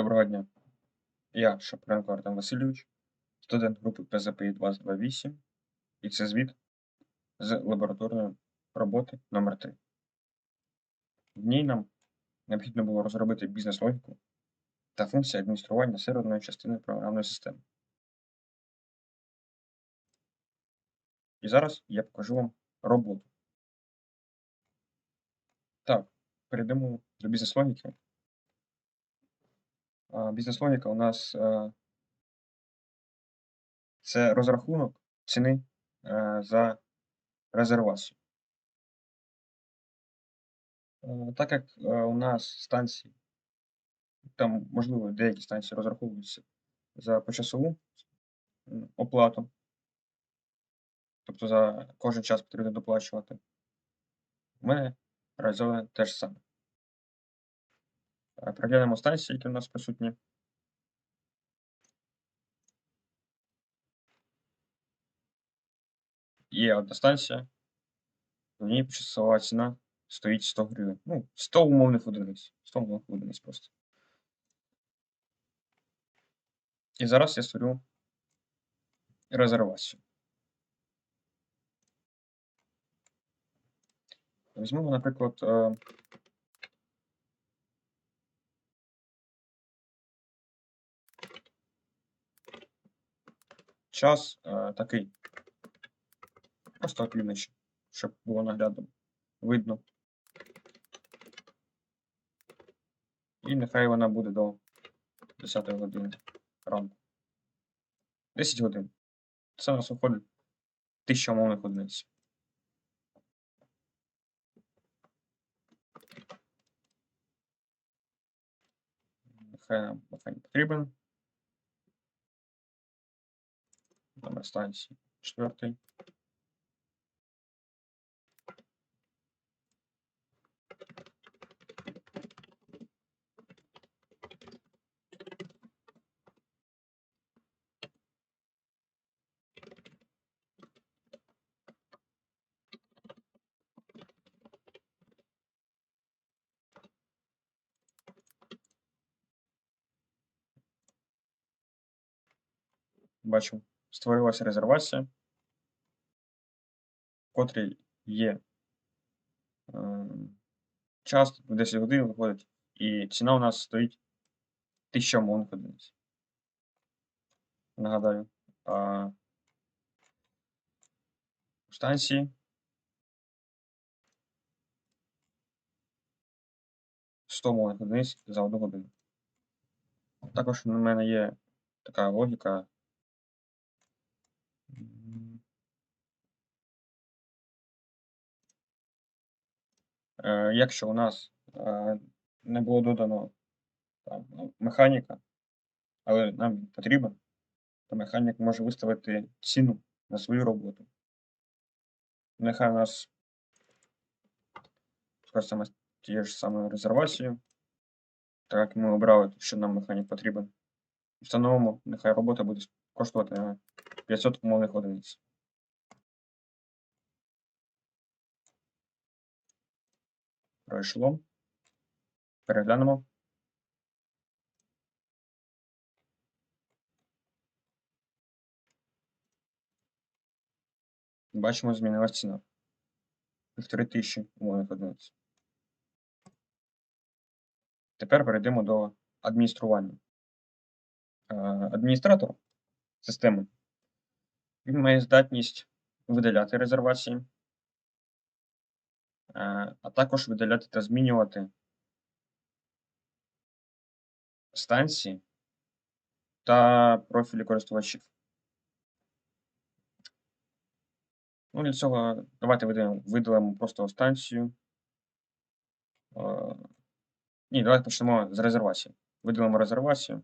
Доброго дня. Я Шапренко Артем Васильович, студент групи ПЗПІ 2028, і це звіт з лабораторної роботи номер 3 В ній нам необхідно було розробити бізнес-логіку та функції адміністрування серверної частини програмної системи. І зараз я покажу вам роботу. Так, перейдемо до бізнес-логіки. Бізнес-логіка у нас е, це розрахунок ціни е, за резервацію. Е, Так як у нас станції, там, можливо, деякі станції розраховуються за почасову оплату, тобто за кожен час потрібно доплачувати. У мене реалізоване те ж саме. Е, Переглянемо станції, які у нас присутні. Є одна станція, в ній почасова ціна стоїть 100 гривень. Ну, 100 умовних одиниць. 100 умовних одиниць просто. І зараз я створю резервацію. Візьмемо, наприклад, час е, такий. Просто опівночі, щоб було наглядно видно. І нехай вона буде до 10 години ранку. 10 годин. Це у нас виходить 1000 умовних одиниць. Нехай нам нехай не потрібен. Номер станції четвертий. Бачу, створилася резервація, в котрій є е, час 10 годин виходить, і ціна у нас стоїть 1000 умовних одиниць. Нагадаю, а, станції 100 умовних одиниць за одну годину. Також у мене є така логіка. Якщо у нас е, не було додано там, ну, механіка, але нам він потрібен, то механік може виставити ціну на свою роботу. Нехай у нас скористаємо тією ж самою резервацією. Так як ми обрали, що нам механік потрібен. Встановимо, нехай робота буде коштувати е, 500 умовних одиниць. Пройшло. Переглянемо. Бачимо, змінилась ціна. Півтори тисячі умовних одиниць. Тепер перейдемо до адміністрування. Е, Адміністратор системи він має здатність видаляти резервації, а також видаляти та змінювати станції та профілі користувачів. Ну, для цього давайте видалимо, видалимо просто станцію. Е, Ні, давайте почнемо з резервації. Видалимо резервацію.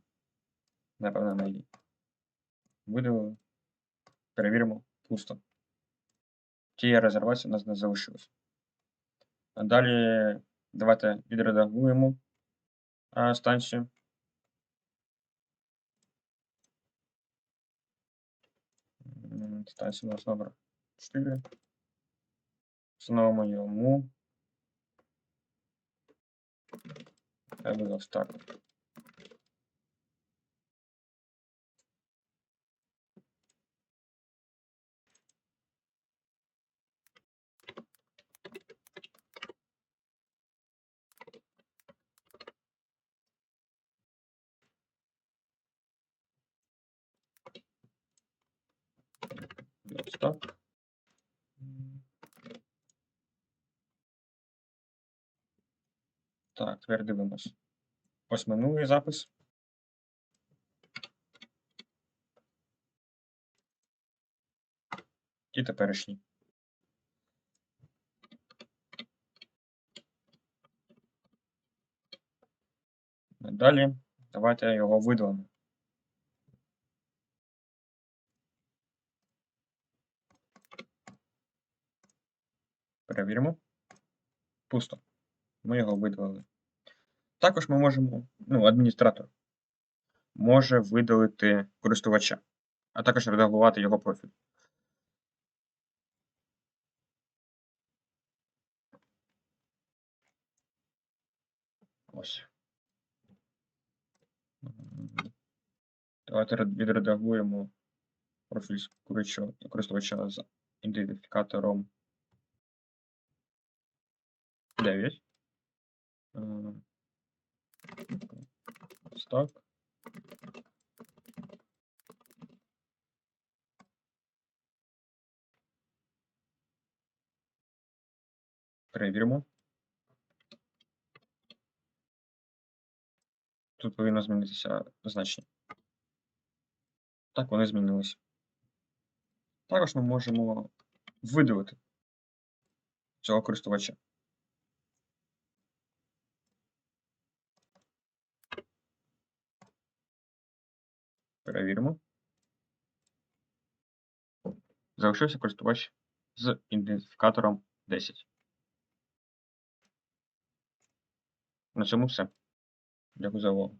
Напевно, на її. Видалили. Перевіримо. Пусто. Тієї резервації у нас не залишилось. Далі давайте відредагуємо станцію. Станція у нас номер 4. Встановимо йому. Я буде так. Ось так. Так, тепер дивимось. Ось минулий запис. І теперішній. Далі давайте його видалимо. Перевіримо. Пусто. Ми його видалили. Також ми можемо, ну, адміністратор може видалити користувача, а також редагувати його профіль. Ось. Давайте відредагуємо профіль користувача- з ідентифікатором 9. Е, Ось так. Перевіримо. Тут повинно змінитися значення. Так, вони змінилися. Також ми можемо видалити цього користувача. Перевіримо. Залишився користувач з ідентифікатором 10. На цьому все. Дякую за увагу.